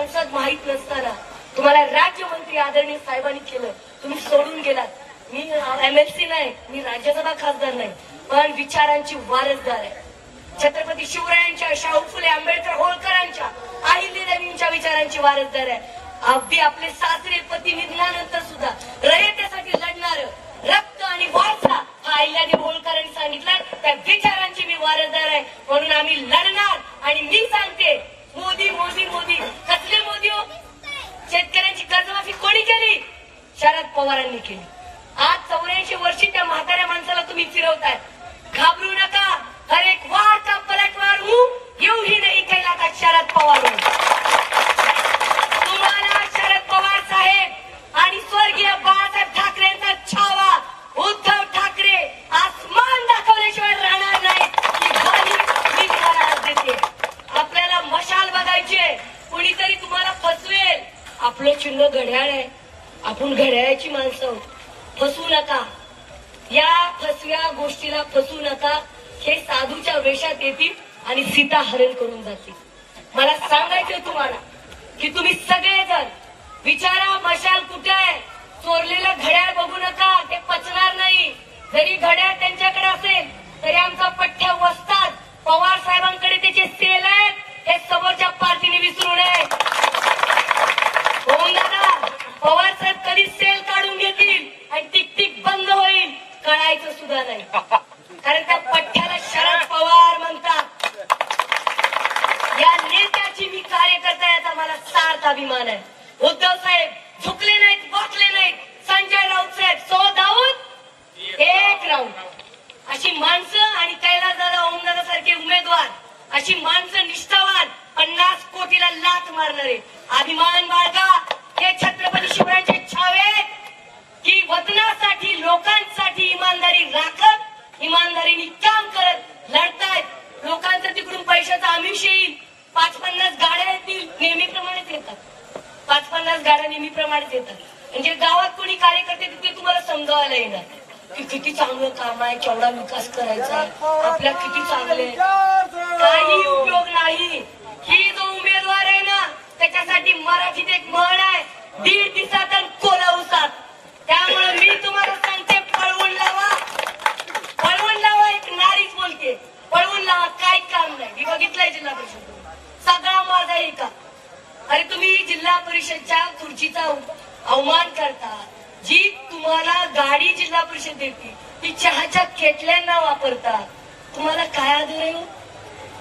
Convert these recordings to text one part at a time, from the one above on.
संसद माहीत नसताना तुम्हाला राज्यमंत्री आदरणीय साहेबांनी केलं. तुम्ही सोडून गेलात. मी एमएलसी नाही मी राज्यसभा खासदार नाही पण विचारांची वारसदार आहे. छत्रपती शिवरायांच्या शाहू फुले आंबेडकर होळकरांच्या अहिल्यादेवींच्या विचारांची वारसदार आहे. अगदी आपले सासरे पती निधनानंतर सुद्धा रयतेसाठी लढणार रक्त आणि वारसा हा अहिल्यादेवी होळकरांनी सांगितलं. त्या विचारांची मी वारसदार आहे. म्हणून आम्ही शरद पवारांनी केली. आज चौऱ्याऐंशी वर्षी त्या म्हाताऱ्या माणसाला तुम्ही फिरवताय घाबरू नका. हर एक वार का पलटवार हूं येऊ ही नाही कैलाता शरद पवार तुम्हाला शरद पवार साहेब आणि स्वर्गीय बाळासाहेब ठाकरेंचा छावा. उद्धव ठाकरे आसमान दाखवल्याशिवाय राहणार नाही. देते. आपल्याला मशाल बघायची आहे. कुणीतरी तुम्हाला फसवेल. आपलं चिन्ह घड्याळ आहे. आपण घड्याळाची माणसं आहोत. नका. या फसव्या गोष्टीला फसू नका. हे साधूच्या वेशात येतील आणि सीता हरण करून जातील. मला सांगायचं तुम्हाला की तुम्ही सगळेजण विचारा मशाल कुठे आहे? चोरलेलं घड्याळ बघू नका ते पचणार नाही. जरी घड्याळ त्यांच्याकडे असेल तरी आमचा पठ्ठ्या वसतात. पवार साहेबांकडे त्याचे सेल आहेत. हे समोरच्या पार्टीने विसरू नये होऊन दादा पवार साहेब कधी सेल काढून घेतील आणि टिक टिक बंद होईल कळायचं सुद्धा नाही. कारण त्या पठ्ठ्याला शरद पवार म्हणतात. या नेत्याची मी कार्यकर्ता याचा मला सार्थ अभिमान आहे. उद्धव साहेब झुकले नाहीत बसले नाहीत. संजय राऊत साहेब सो दाऊद एक राऊत. अशी माणसं आणि कैलास दादा ओमदादा सारखे उमेदवार अशी माणसं निष्ठावान पन्नास कोटीला लात मारणारे. अभिमान बाळगा हे छत्रपती शिवरायांचे छावे की वतनासाठी लोकांचा ती इमानदारी राखत इमानदारीने काम करत लढतायत. लोकांचं तिकडून पैशाचा आमिष येईल. पाच पन्नास गाड्या येतील नेहमीप्रमाणेच येतात. पाच पन्नास गाड्या नेहमीप्रमाणेच येतात. म्हणजे गावात कोणी कार्यकर्ते तिथे तुम्हाला समजावायला येणार. की किती चांगलं काम आहे केवढा विकास करायचा आपल्या किती चांगले काही उपयोग नाही. ही जो उमेदवार आहे ना त्याच्यासाठी मराठीत एक म्हण आहे दीड दिवसात आणि कोला उसात त्यामुळे मी तुम्हाला सांगते पळवून लावा पळवून लावा एक नारीच बोलते पळवून लावा काय काम नाही मी बघितलंय जिल्हा परिषद. सगळा माझा एका अरे तुम्ही जिल्हा परिषदच्या खुर्चीचा अवमान करता. जी तुम्हाला गाडी जिल्हा परिषद देते ती चहाच्या केटल्यांना वापरता तुम्हाला काय आदर आहे हो?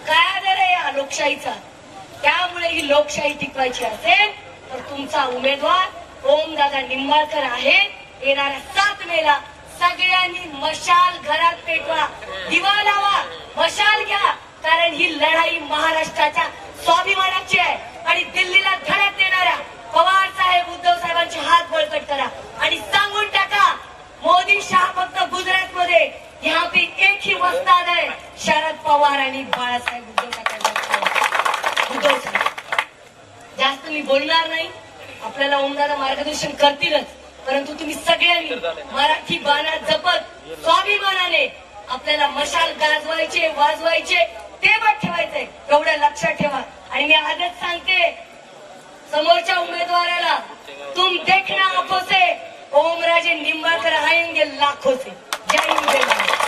काय आदर आहे या लोकशाहीचा? त्यामुळे ही लोकशाही टिकवायची असेल तर तुमचा उमेदवार ओमदादा निंबाळकर आहे. येणाऱ्या सात मेला सगळ्यांनी मशाल घरात पेटवा. दिवा लावा मशाल घ्या कारण ही लढाई महाराष्ट्राच्या स्वाभिमानाची आहे आणि दिल्लीला धडक देणाऱ्या पवार साहेब उद्धव साहेबांचे हात बळकट करा. आणि सांगून टाका मोदी शाह फक्त गुजरात मध्ये यहाँ पे एक ही वस्ताद आहे शरद पवार आणि बाळासाहेब उद्धव ठाकरे उद्धव जास्त मी बोलणार नाही. आपल्याला ओमदादा मार्गदर्शन करतीलच. परंतु तुम्ही सगळ्यांनी मराठी बाणा जपत स्वाभिमानाने आपल्याला मशाल गाजवायचे वाजवायचे ते पण ठेवायचंय. एवढं लक्षात ठेवा. आणि मी आजच सांगते समोरच्या उमेदवाराला तुम देखना आंखों से ओमराजे निंबाळकर आएंगे लाखों से जय हिंद जय